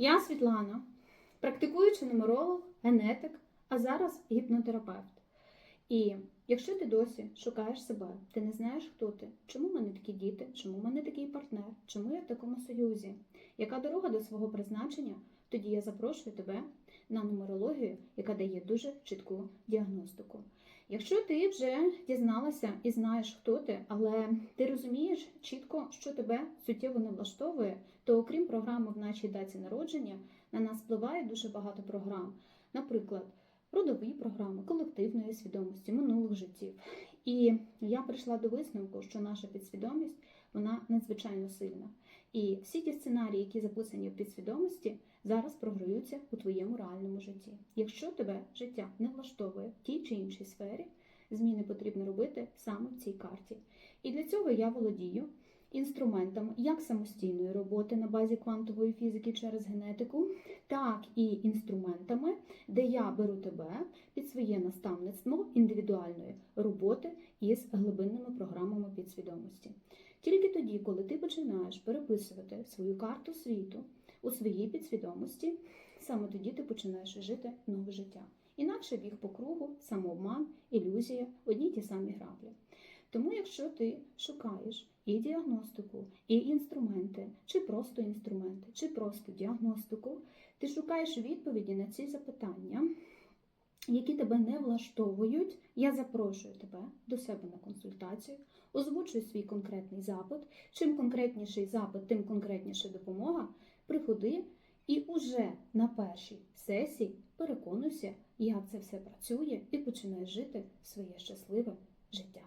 Я Світлана, практикуючий нумеролог, генетик, а зараз гіпнотерапевт. І якщо ти досі шукаєш себе, ти не знаєш, хто ти, чому в мене такі діти, чому в мене такий партнер, чому я в такому союзі, яка дорога до свого призначення, тоді я запрошую тебе на нумерологію, яка дає дуже чітку діагностику. Якщо ти вже дізналася і знаєш, хто ти, але ти розумієш чітко, що тебе суттєво не влаштовує, то окрім програми в нашій даті народження, на нас впливає дуже багато програм. Наприклад, родові програми, колективної свідомості, минулих життів. І я прийшла до висновку, що наша підсвідомість вона надзвичайно сильна. І всі ті сценарії, які записані в підсвідомості, зараз програються у твоєму реальному житті. Якщо тебе життя не влаштовує в тій чи іншій сфері, зміни потрібно робити саме в цій карті. І для цього я володію інструментами як самостійної роботи на базі квантової фізики через генетику, так і інструментами, де я беру тебе під своє наставництво індивідуальної роботи із глибинними програмами підсвідомості. Тільки тоді, коли ти починаєш переписувати свою карту світу у своїй підсвідомості, саме тоді ти починаєш жити нове життя. Інакше біг по кругу, самообман, ілюзія, одні ті самі граблі. Тому, якщо ти шукаєш і діагностику, і інструменти, чи просто інструменти, чи просто діагностику, ти шукаєш відповіді на ці запитання, які тебе не влаштовують, я запрошую тебе до себе на консультацію, озвучуй свій конкретний запит. Чим конкретніший запит, тим конкретніша допомога. Приходи і уже на першій сесії переконуйся, як це все працює, і починай жити своє щасливе життя.